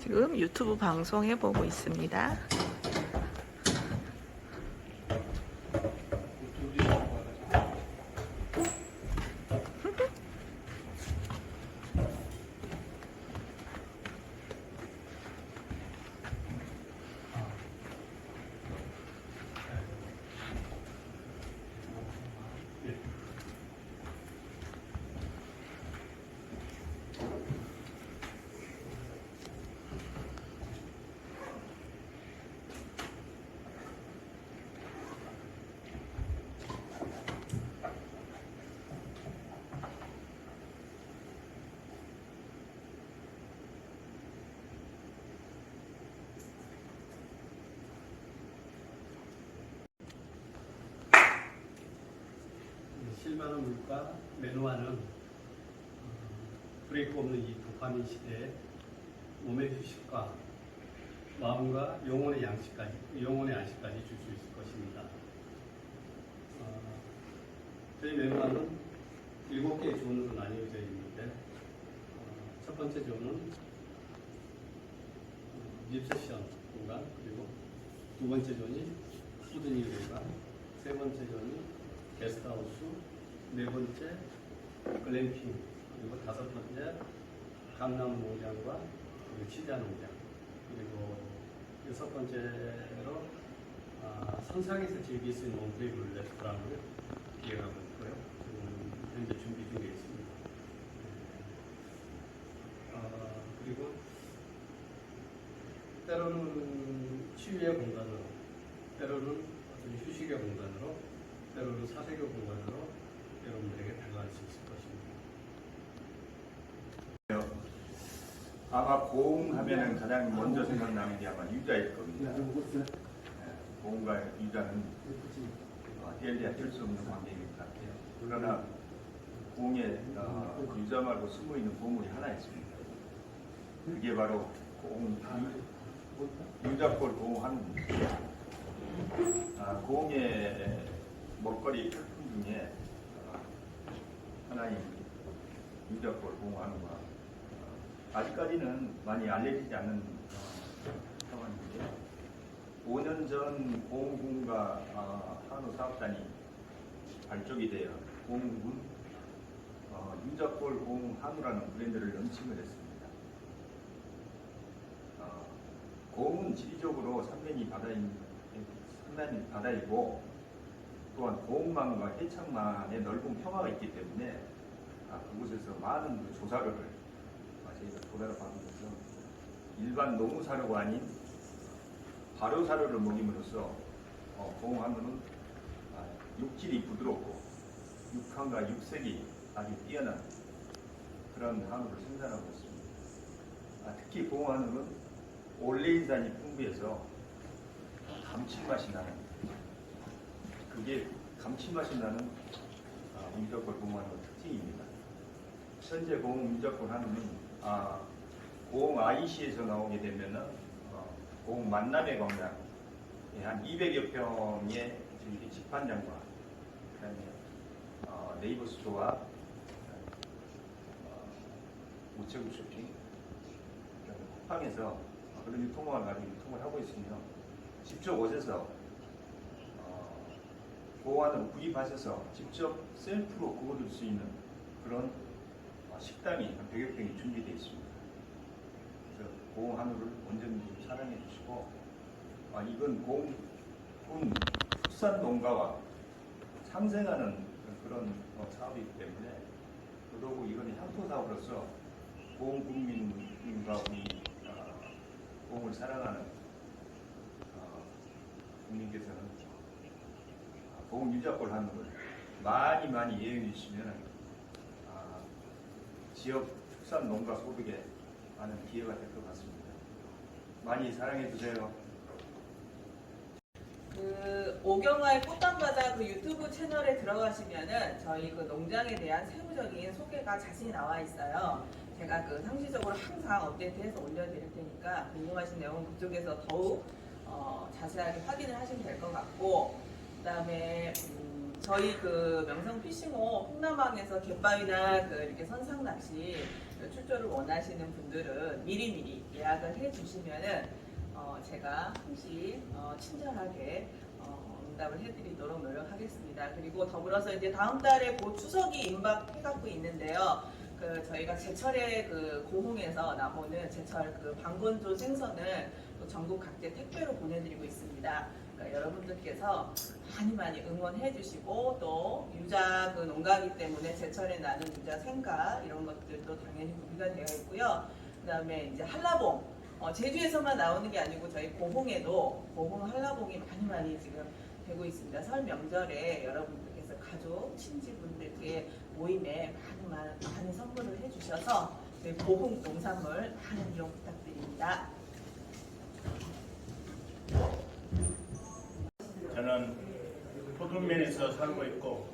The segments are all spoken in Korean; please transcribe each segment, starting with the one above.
지금 유튜브 방송해 보고 있습니다. 실만한 물가 매너와는 어, 브레이크 없는 이 도파민 시대에 몸의 휴식과 마음과 영혼의 양식까지, 영혼의 안식까지 줄 수 있을 것입니다. 어, 저희 매너와는 일곱 개의 존으로 나뉘어져 있는데 어, 첫 번째 존은 립세션 공간 그리고 두 번째 존이 푸드니 공간 세 번째 존이 게스트하우스 네 번째 글램핑 그리고 다섯 번째 강남 농장과 치자 농장 그리고 여섯 번째로 아, 선상에서 즐길 수 있는 온테이블 레스토랑을 기획하고 있고요. 지금 현재 준비 중에 있습니다. 네. 아, 그리고 때로는 치유의 공간으로, 때로는 어떤 휴식의 공간으로, 때로는 사색의 공간으로 여러분들에게 다가갈 수 있을 것입니다. 아마 고흥하면은 가장 먼저 생각나는 게 아마 유자일 겁니다. 예, 고흥과 유자는 어, 뗄래야 뗄 수 없는 관계인 것 같아요. 그러나 고흥에 어, 유자 말고 숨어 있는 보물이 하나 있습니다. 그게 바로 유- 유자골 한국입니다. 아, 고흥의 먹거리 상품 중에 어, 하나인 유자골 고흥 한국과 아직까지는 많이 알려지지 않는 어, 상황인데 5년 전 고흥군과 어, 한우 사업단이 발족이 되어 고흥군 어, 유자골 고흥 한우라는 브랜드를 런칭을 했습니다. 어, 고흥은 지리적으로 산면이 바다인 산면이 바다이고 또한 고흥만과 해창만의 넓은 평화가 있기 때문에 아, 그곳에서 많은 그 조사를 아, 저희가 조사를 받으면서 일반 농무 사료가 아닌 발효 사료를 먹임으로써 어, 공하면은 아, 육질이 부드럽고 육향과 육색이 아주 뛰어난 그런 한우를 생산하고 있습니다. 아, 특히 공한우는 올레인산이 풍부해서 감칠맛이 나는 감칠맛이 나는 아, 민족골 공한우 특징입니다. 현재 고흥 민족권 하는 아, 고흥 IC에서 나오게 되면은 어, 만남의 광장 예, 한 200여 평의 저희 집판장과 그다음에 어, 네이버 스토어 어, 우체국 쇼핑 쿠팡에서 그런 유통망을 가지고 유통을 하고 있으며 직접 오셔서 어, 고안을 구입하셔서 직접 셀프로 구워줄 수 있는 그런 어, 식당이 한 100여 평이 준비되어 있습니다. 그래서 고흥 한우를 언제든지 사랑해 주시고 아, 이건 고흥 군 축산 농가와 상생하는 그런 어, 사업이기 때문에 더더욱 이건 향토 사업으로서 고흥 국민과 우리 어, 고흥을 사랑하는 어, 국민께서는 고흥 유자골 한우를 많이 많이 이용해 주시면 아, 지역 축산 농가 소득에 많은 기회가 될 것 같습니다. 많이 사랑해 주세요. 그 오경화의 꽃담바다 그 유튜브 채널에 들어가시면은 저희 그 농장에 대한 세부적인 소개가 자세히 나와 있어요. 제가 그 상시적으로 항상 업데이트해서 올려드릴 테니까 궁금하신 내용은 그쪽에서 더욱 어, 자세하게 확인을 하시면 될 것 같고 그다음에 음, 저희 그 명성 피싱호 홍남항에서 갯바위나 그 이렇게 선상 낚시 출조를 원하시는 분들은 미리 미리 예약을 해주시면은 어, 제가 항시 어, 친절하게 어, 응답을 해드리도록 노력하겠습니다. 그리고 더불어서 이제 다음 달에 곧 추석이 임박해갖고 있는데요. 그 저희가 제철에 그 고흥에서 나오는 제철 그 방건조 생선을 또 전국 각지에 택배로 보내드리고 있습니다. 그러니까 여러분들께서 많이 많이 응원해 주시고 또 유자 그 농가이기 때문에 제철에 나는 유자 생가 이런 것들도 당연히 구비가 되어 있고요. 그 다음에 이제 한라봉 어, 제주에서만 나오는 게 아니고 저희 고흥에도 고흥 한라봉이 많이 많이 지금 되고 있습니다. 설 명절에 여러분들께서 가족 친지분들께 모임에 많은 많은 선물을 해주셔서 저희 고흥 농산물 많은 이용 부탁드립니다. 저는 포도면에서 살고 있고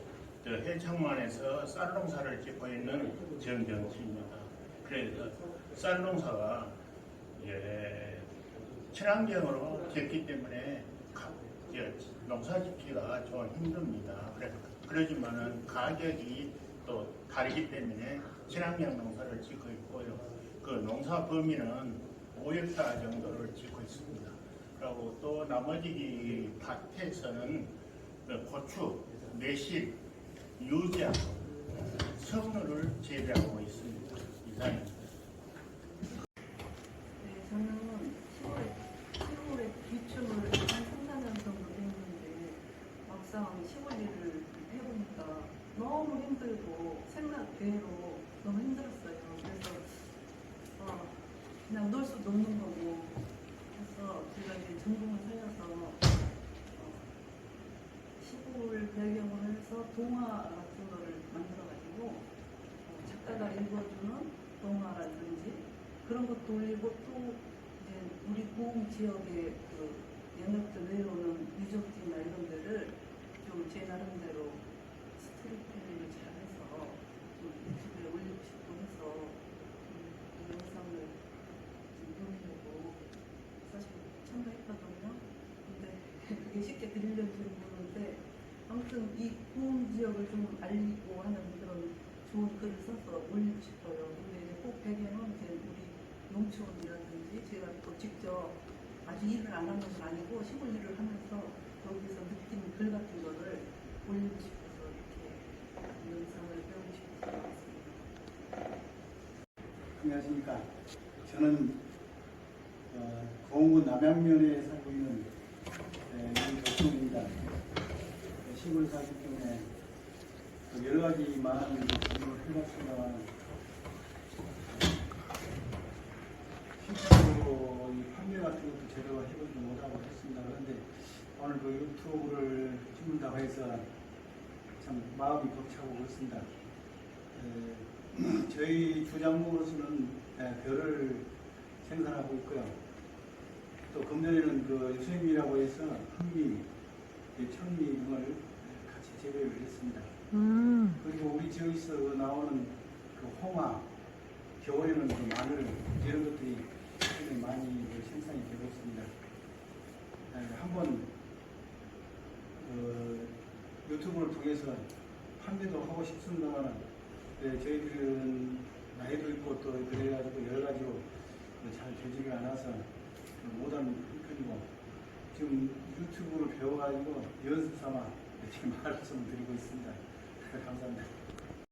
저 해창만에서 쌀농사를 짓고 있는 정병치입니다. 그래서 쌀농사가 예, 친환경으로 짓기 때문에 가- 예, 농사 짓기가 좀 힘듭니다. 그래, 그러지만은 가격이 또 다르기 때문에 친환경 농사를 짓고 있고요. 그 농사 범위는 5헥타 정도를 짓고 있습니다. 그리고 또 나머지 밭에서는 그 고추, 매실, 유자, 석류를 재배하고 있습니다. 이상입니다. 네, 저는 10월에, 10월에 기춤을 한 3, 4년 정도 했는데 막상 시골 일을 해보니까 너무 힘들고 생각 외로 너무 힘들었어요. 그래서 어, 그냥 놀 수도 없는 거고 그래서 제가 이제 전공을 살려서 어, 시골 배경으로 해서 동화 같은 거를 만들어가지고 어, 작가가 읽어주는 동화라든지 그런 것도 올리고 또 이제 우리 고흥 지역의 그 영역들 내려오는 유적지나 이런 데를 좀 제 나름대로 스토리텔링을 잘해서 좀 유튜브에 올리고 싶고 해서 음, 이 영상을 좀 보려고 사실 참가했거든요. 근데 그게 쉽게 들리는지 모르는데 아무튼 이 고흥 지역을 좀 알리고 하는 그런 좋은 글을 써서 올리고 싶어요. 근데 꼭 배경은 농촌이라든지 제가 또 직접 아주 일을 안 하는 건 아니고 시골 일을 하면서 거기서 느낀 글 같은 거를 올리고 싶어서 이렇게 영상을 배우고 싶어서 나왔습니다. 안녕하십니까. 저는 어, 고흥군 남양면에 살고 있는 에, 이덕종입니다. 시골 살기 때문에 그 여러 가지 많은 일을 해봤습니다만 실제로 이 판매 같은 것도 제대로 해보지 못하고 했습니다. 그런데 오늘 그 유튜브를 찍는다고 해서 참 마음이 벅차고 그렇습니다. 에, 저희 주장목으로서는 에, 별을 생산하고 있고요. 또 금년에는 그 유수임이라고 해서 흑미, 이 천미 등을 같이 재배를 했습니다. 음, 그리고 우리 지역에서 나오는 그 홍화, 겨울에는 그 마늘 이런 것들이 굉장히 많이 그 생산이 되고 있습니다. 에, 한번 어, 유튜브를 통해서 판매도 하고 싶습니다만 네, 저희들은 나이도 있고 또 그래가지고 여러 가지로 그잘 되지가 않아서 그 못하는 편이고 지금 유튜브를 배워가지고 연습 삼아 지금 말씀을 드리고 있습니다. 감사합니다.